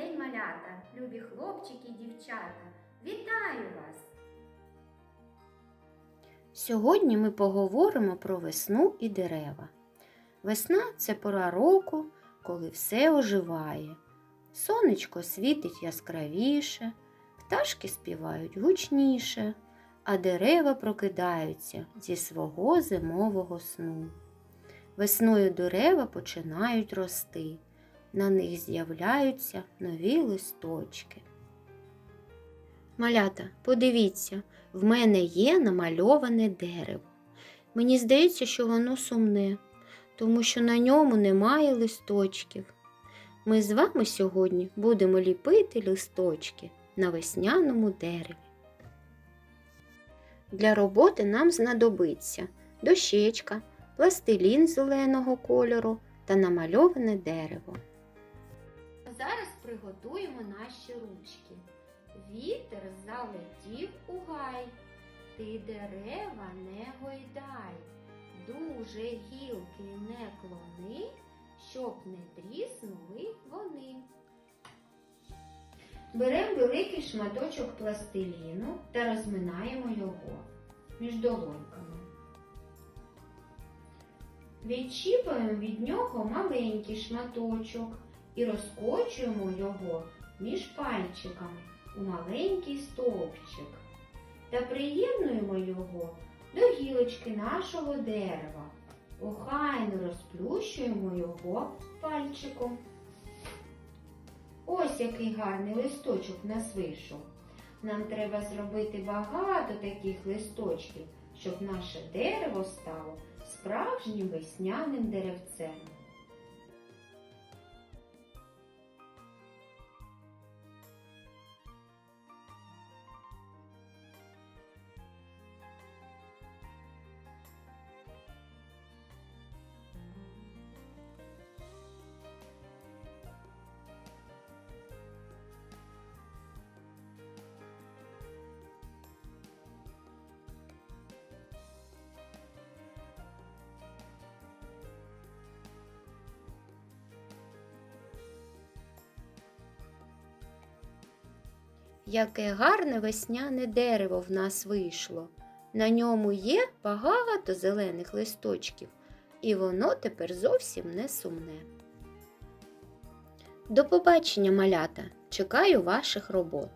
малята, любі хлопчики і дівчата. Вітаю вас! Сьогодні ми поговоримо про весну і дерева. Весна це пора року, коли все оживає. Сонечко світить яскравіше, пташки співають гучніше, а дерева прокидаються зі свого зимового сну. Весною дерева починають рости, на них з'являються нові листочки. Малята, подивіться, в мене є намальоване дерево. Мені здається, що воно сумне, тому що на ньому немає листочків. Ми з вами сьогодні будемо ліпити листочки на весняному дереві. Для роботи нам знадобиться дощечка, пластилін зеленого кольору та намальоване дерево. Зараз приготуємо наші ручки. Вітер залетів у гай, ти дерева не гойдай, дуже гілки не клони, щоб не тріснули вони. Беремо великий шматочок пластиліну та розминаємо його між долоньками. Відчіпуємо від нього маленький шматочок і розкочуємо його між пальчиками у маленький стовпчик та приєднуємо його до гілочки нашого дерева. Охайно розплющуємо його пальчиком. Ось який гарний листочок нас вийшов. Нам треба зробити багато таких листочків, щоб наше дерево стало справжнім весняним деревцем. Яке гарне весняне дерево в нас вийшло. На ньому є багато зелених листочків, і воно тепер зовсім не сумне. До побачення, малята! Чекаю ваших робот.